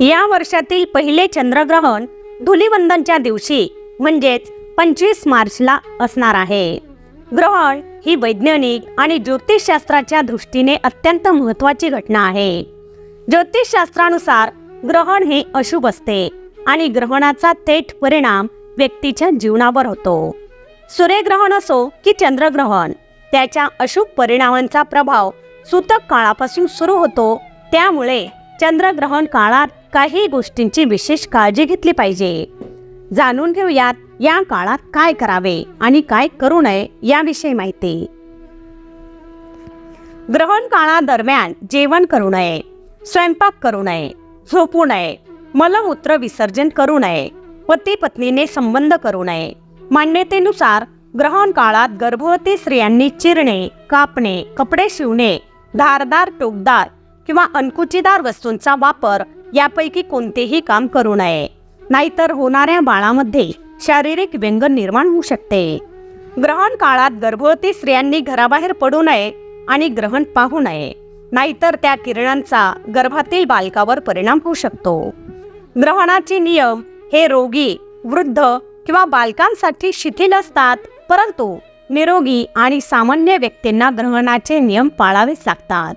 या वर्षातील पहिले चंद्रग्रहण धुलिवंदनच्या दिवशी म्हणजेच पंचवीस मार्चला असणार आहे. ग्रहण ही वैज्ञानिक आणि ज्योतिषशास्त्राच्या दृष्टीने अत्यंत महत्त्वाची घटना आहे. ज्योतिषशास्त्रानुसार ग्रहण हे अशुभ असते आणि ग्रहणाचा थेट परिणाम व्यक्तीच्या जीवनावर होतो. सूर्यग्रहण असो की चंद्रग्रहण त्याच्या अशुभ परिणामांचा प्रभाव सूतक काळापासून सुरू होतो त्यामुळे चंद्रग्रहण काळात काही गोष्टींची विशेष काळजी घेतली पाहिजे. जाणून घेऊयात या काळात काय करावे आणि काय करू नये याविषयी माहिती. ग्रहण काळादरम्यान जेवण करू नये स्वयंपाक करू नये झोपू नये मलमूत्र विसर्जन करू नये पती पत्नीने संबंध करू नये. मान्यतेनुसार ग्रहण काळात गर्भवती स्त्रियांनी चिरणे कापणे कपडे शिवणे धारदार टोकदार किंवा अंकुचीदार वस्तूंचा वापर यापैकी कोणतेही काम करू नये. नाहीतर होणाऱ्या बाळामध्ये शारीरिक व्यंग निर्माण होऊ शकते. ग्रहण काळात गर्भवती स्त्रियांनी घराबाहेर पडू नये आणि ग्रहण पाहू नये. नाहीतर त्या किरणांचा गर्भातील बालकावर परिणाम होऊ शकतो. ग्रहणाचे नियम हे रोगी वृद्ध किंवा बालकांसाठी शिथिल असतात परंतु निरोगी आणि सामान्य व्यक्तींना ग्रहणाचे नियम पाळावेच लागतात.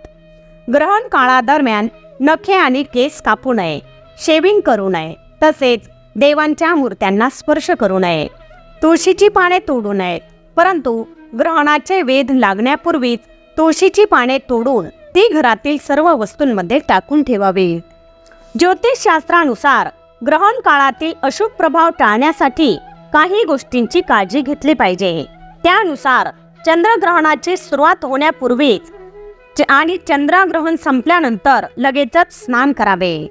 ग्रहण काळादरम्यान नखे आणि केस कापू नये शेविंग करू नये तसेच देवांच्या मूर्त्यांना स्पर्श करू नये तुळशीची पाने तोडू नयेत परंतु ग्रहणाचे वेध लागण्यापूर्वीच तुळशीची पाने तोडून ती घरातील सर्व वस्तूंमध्ये टाकून ठेवावी. ज्योतिषशास्त्रानुसार ग्रहण काळातील अशुभ प्रभाव टाळण्यासाठी काही गोष्टींची काळजी घेतली पाहिजे. त्यानुसार चंद्रग्रहणाची सुरुवात होण्यापूर्वीच आणि चंद्रग्रहण संपल्यानंतर लगेचच स्नान करावे.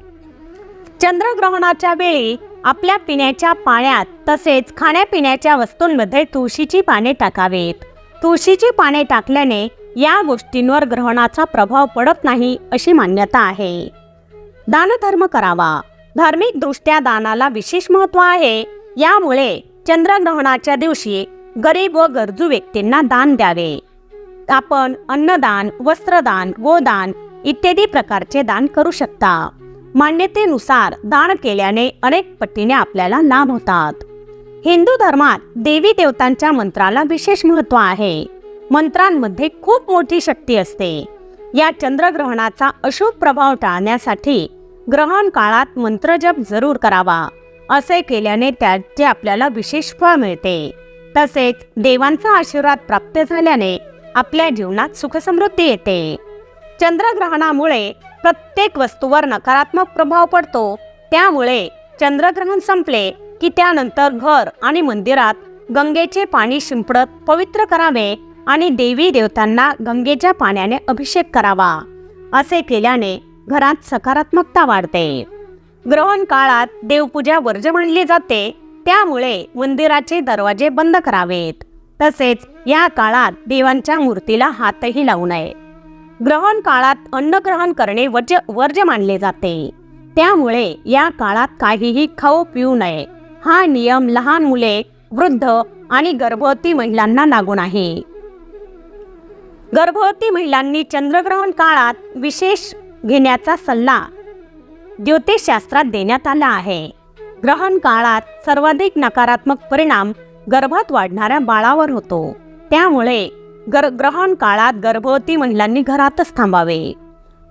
चंद्रग्रहणाच्या वेळी आपल्या पिण्याच्या पाण्यात तसेच खाण्यापिण्याच्या वस्तूंमध्ये तुळशीची पाने टाकावेत. तुळशीची पाने टाकल्याने या गोष्टींवर ग्रहणाचा प्रभाव पडत नाही अशी मान्यता आहे. दानधर्म करावा. धार्मिक दृष्ट्या दानाला विशेष महत्त्व आहे. यामुळे चंद्रग्रहणाच्या दिवशी गरीब व गरजू व्यक्तींना दान द्यावे. आपण अन्नदान वस्त्रदान गोदान इत्यादी प्रकारचे दान करू शकता. मान्यतेनुसार दान केल्याने अनेक पटीने आपल्याला लाभ होतात. हिंदू धर्मात देवी देवतांच्या मंत्राला विशेष महत्त्व आहे. मंत्रांमध्ये खूप मोठी शक्ती असते. या चंद्रग्रहणाचा अशुभ प्रभाव टाळण्यासाठी ग्रहण काळात मंत्रजप जरूर करावा. असे केल्याने त्याचे आपल्याला विशेष फळ मिळते. तसेच देवांचा आशीर्वाद प्राप्त झाल्याने आपल्या जीवनात सुखसमृद्धी येते. चंद्रग्रहणामुळे प्रत्येक वस्तूवर नकारात्मक प्रभाव पडतो. त्यामुळे चंद्रग्रहण संपले की त्यानंतर घर आणि मंदिरात गंगेचे पाणी शिंपडत पवित्र करावे आणि देवी देवतांना गंगेच्या पाण्याने अभिषेक करावा. असे केल्याने घरात सकारात्मकता वाढते. ग्रहण काळात देवपूजा वर्ज मानली जाते. त्यामुळे मंदिराचे दरवाजे बंद करावेत. तसेच या काळात देवांच्या मूर्तीला हातही लावू नये. ग्रहण काळात अन्न ग्रहण करणे वज वर्ज मानले जाते. त्यामुळे या काळात काहीही खाऊ पिऊ नये. हा नियम लहान मुले वृद्ध आणि गर्भवती महिलांना लागू आहे गर्भवती महिलांनी चंद्रग्रहण काळात विशेष घेण्याचा सल्ला ज्योतिषशास्त्रात देण्यात आला आहे. ग्रहण काळात सर्वाधिक नकारात्मक परिणाम गर्भात वाढणाऱ्या बाळावर होतो. त्यामुळे गर ग्रहण काळात गर्भवती महिलांनी घरातच थांबावे.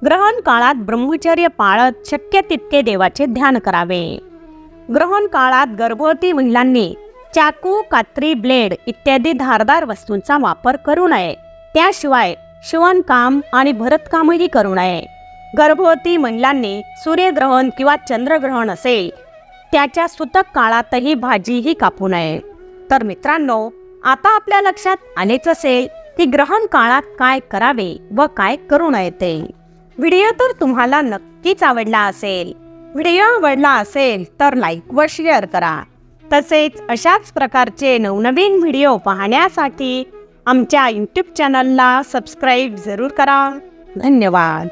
ग्रहण काळात ब्रह्मचर्य पाळत शक्य तितके देवाचे ध्यान करावे. ग्रहण काळात गर्भवती महिलांनी चाकू कात्री ब्लेड इत्यादी धारदार वस्तूंचा वापर करू नये. त्याशिवाय शिवणकाम आणि भरतकामही करू नये. गर्भवती महिलांनी सूर्यग्रहण किंवा चंद्रग्रहण असेल त्याच्या सुतक काळातही भाजीही कापू नये. तर मित्रांनो आता आपल्या लक्षात आलेच असेल की ग्रहण काळात काय करावे व काय करू नये ते व्हिडिओ तर तुम्हाला नक्कीच आवडला असेल. व्हिडिओ आवडला असेल तर लाईक व शेअर करा. तसेच अशाच प्रकारचे नवनवीन व्हिडिओ पाहण्यासाठी आमच्या यूट्यूब चॅनलला सबस्क्राईब जरूर करा. धन्यवाद.